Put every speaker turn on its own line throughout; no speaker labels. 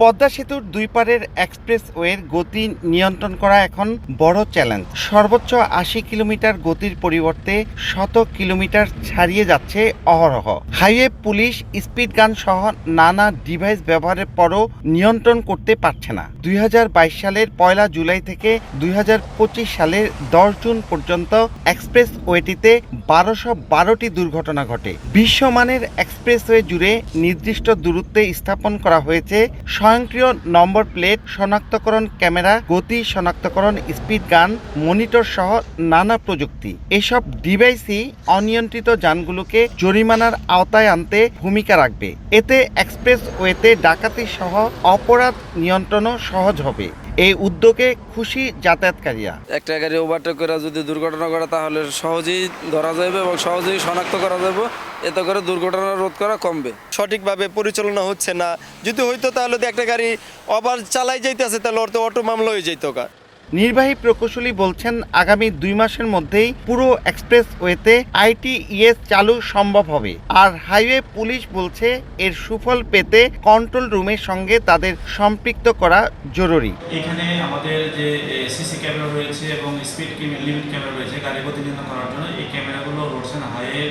পদ্মা সেতুর দুই পারের এক্সপ্রেসওয়ের গতি নিয়ন্ত্রণ করা এখন বড় চ্যালেঞ্জ। সর্বোচ্চ আশি কিলোমিটার গতির পরিবর্তে শত কিলোমিটার ছাড়িয়ে যাচ্ছে অহরহ। হাইওয়ে পুলিশ স্পিড গান সহ নানা ডিভাইস ব্যবহারের পরও নিয়ন্ত্রণ করতে পারছে না। দুই হাজার বাইশ সালের পয়লা জুলাই থেকে দুই হাজার পঁচিশ সালের দশ জুন পর্যন্ত এক্সপ্রেসওয়েটিতে বারোশো বারোটি দুর্ঘটনা ঘটে। বিশ্বমানের এক্সপ্রেসওয়ে জুড়ে নির্দিষ্ট দূরত্বে স্থাপন করা হয়েছে স্বয়ংক্রিয় নম্বর প্লেট, শনাক্তকরণ ক্যামেরা, গতি শনাক্তকরণ, স্পিড গান, মনিটর সহ নানা প্রযুক্তি। এসব ডিভাইসই অনিয়ন্ত্রিত যানগুলোকে জরিমানার আওতায় আনতে ভূমিকা রাখবে। এতে এক্সপ্রেসওয়েতে ডাকাতি সহ অপরাধ নিয়ন্ত্রণও সহজ হবে। এই উদ্যোগে খুশি যাতায়াতকারীরা।
একটা গাড়ি ওভারটেক করে যদি দুর্ঘটনা করে তাহলে সহজেই ধরা যাবে এবং সহজেই শনাক্ত করা যাবে এতে করে দুর্ঘটনা রোধ করা কমবে।
সঠিকভাবে পরিচালনা হচ্ছে না। যদি হইতো তাহলে তো একটা গাড়ি ওভার চালাই যাইতেছে তাহলে ওর তো অটো মামলা হয়ে যেত গা।
নির্বাহী প্রকৌশলী বলছেন, আগামী দুই মাসের মধ্যেই পুরো এক্সপ্রেসওয়েতে আইটিইএস চালু সম্ভব হবে। আর হাইওয়ে পুলিশ বলছে, এর সুফল পেতে কন্ট্রোল রুমের সঙ্গে তাদের সম্পৃক্ত করা জরুরি।
এখানে আমাদের যে সিসি ক্যামেরা রয়েছে এবং স্পিড লিমিট ক্যামেরা রয়েছে গাড়ি গতি নিয়ন্ত্রণ করার জন্য। এই ক্যামেরাগুলো রোডস অ্যান্ড হাইওয়ে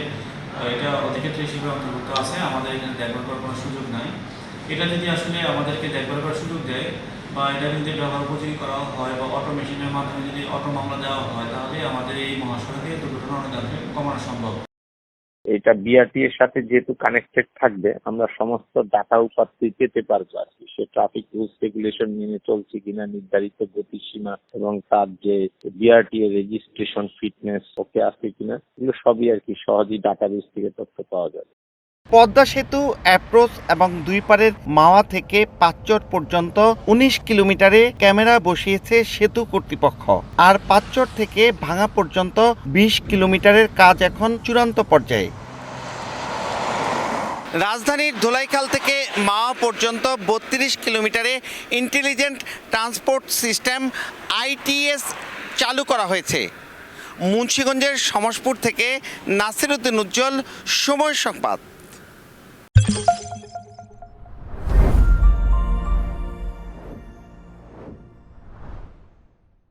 এটা অধিক্ষেত্র হিসেবে অন্তর্ভুক্ত আছে। আমাদের এখানে করার কোনো সুযোগ নাই। এটা যদি আসলে আমাদেরকে করার সুযোগ বা এটা যদি ব্যবহার উপযোগী করা হয় বা অটোমেশনের মাধ্যমে যদি অটো মামলা দেওয়া হয়, তাহলে আমাদের এই মহাসড়কে দুর্ঘটনা অনেকাংশে কমানো সম্ভব।
এটা বিআরটি এর সাথে যেহেতু কানেক্টেড থাকবে, আমরা সমস্ত ডাটা উপাত্তই পেতে পারব আর কি। সে ট্রাফিক রুলস রেগুলেশন মেনে চলছে কিনা, নির্ধারিত গতিসীমা এবং তার যে বিআরটি এর রেজিস্ট্রেশন ফিটনেস ওকে আছে কিনা, এগুলো সবই আর কি সহজেই ডাটাবেস থেকে তথ্য পাওয়া যাবে।
পদ্মা সেতু অ্যাপ্রোচ এবং দুই পারের মাওয়া থেকে পাঁচচট পর্যন্ত উনিশ কিলোমিটারে ক্যামেরা বসিয়েছে সেতু কর্তৃপক্ষ। আর পাঁচচট থেকে ভাঙা পর্যন্ত বিশ কিলোমিটারের কাজ এখন চূড়ান্ত পর্যায়ে। রাজধানীর ধোলাইখাল থেকে মাওয়া পর্যন্ত বত্রিশ কিলোমিটারে ইন্টেলিজেন্ট ট্রান্সপোর্ট সিস্টেম আইটিএস চালু করা হয়েছে। মুন্সীগঞ্জের সমসপুর থেকে নাসিরুদ্দিন উজ্জ্বল, সময় সংবাদ।